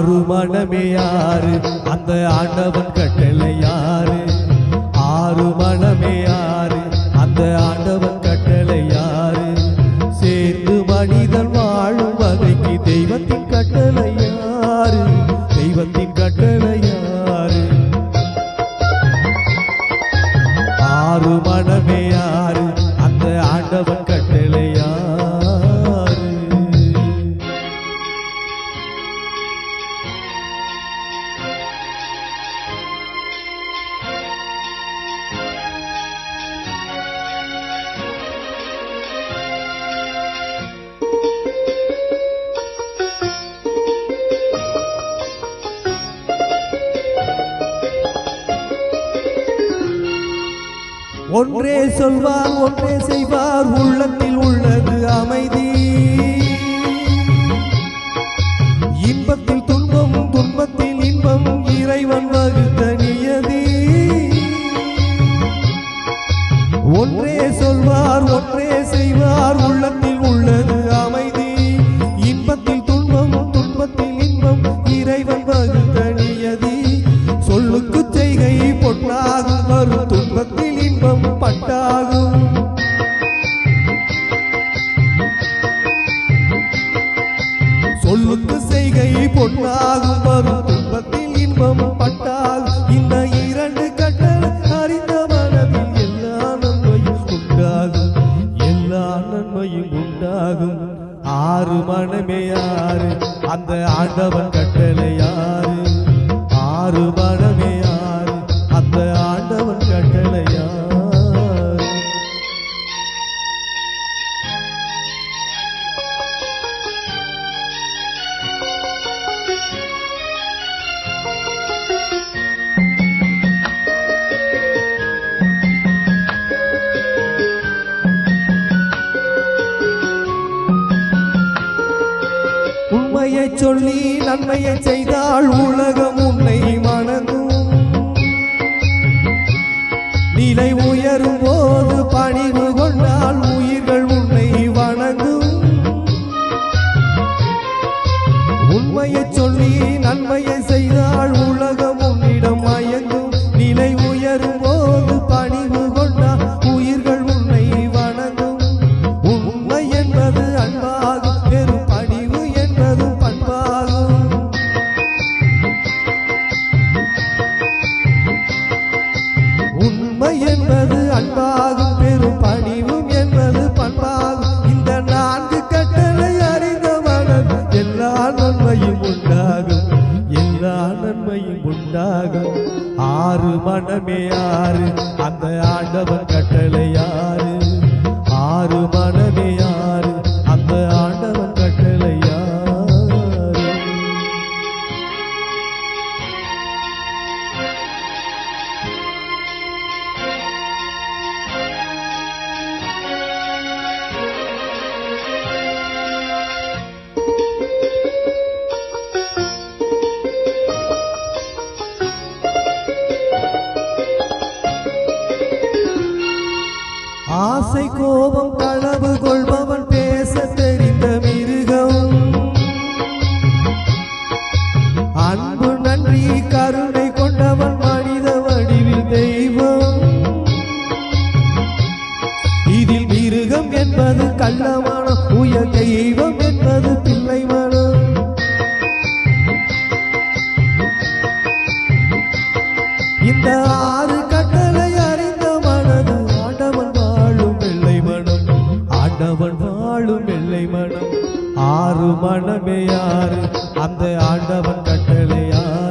ஆறு மனமே யாரு? அந்த ஆண்டவன் கட்டளை யாரு? ஆறு மனமே யாரு? அந்த ஆண்டவன் கட்டளை யாரு? சேர்ந்து மனிதன் வாழும் வகைக்கு தெய்வத்தின் கட்டளை யாரு? தெய்வத்தின் கட்டளை யாரு? ஆறு மனமே யாரு? ஒன்றே சொல்வார் ஒன்றே செய்வார் உள்ளத்தில் பட்டால் இந்த இரண்டு கட்டளை அறிந்த மனதில் எல்லா நன்மையும் உண்டாகும். எல்லா நன்மையும் உண்டாகும். ஆறு மனமே யாரு அந்த ஆண்டவன் கட்டளை யாரு ஆறு மனமே உண்மையை சொல்லி நன்மையை செய்தால் உலகம் உன்னை மணங்கும் நிலை உயரும் போது பணிவு கொண்டால் ஆறு ஆசை கோபம் களவு கொள்பவன் பேச தெரிந்த மிருகம். அன்பு நன்றி கருணை கொண்டவன் மனித வடிவில் தெய்வம். இதில் மிருகம் என்பது கள்ளமனம் உயர் தெய்வம் என்பது பிள்ளை மனம் இந்த ஆறு மனமே யாரு? அந்த ஆண்டவன் கட்டளை யாரு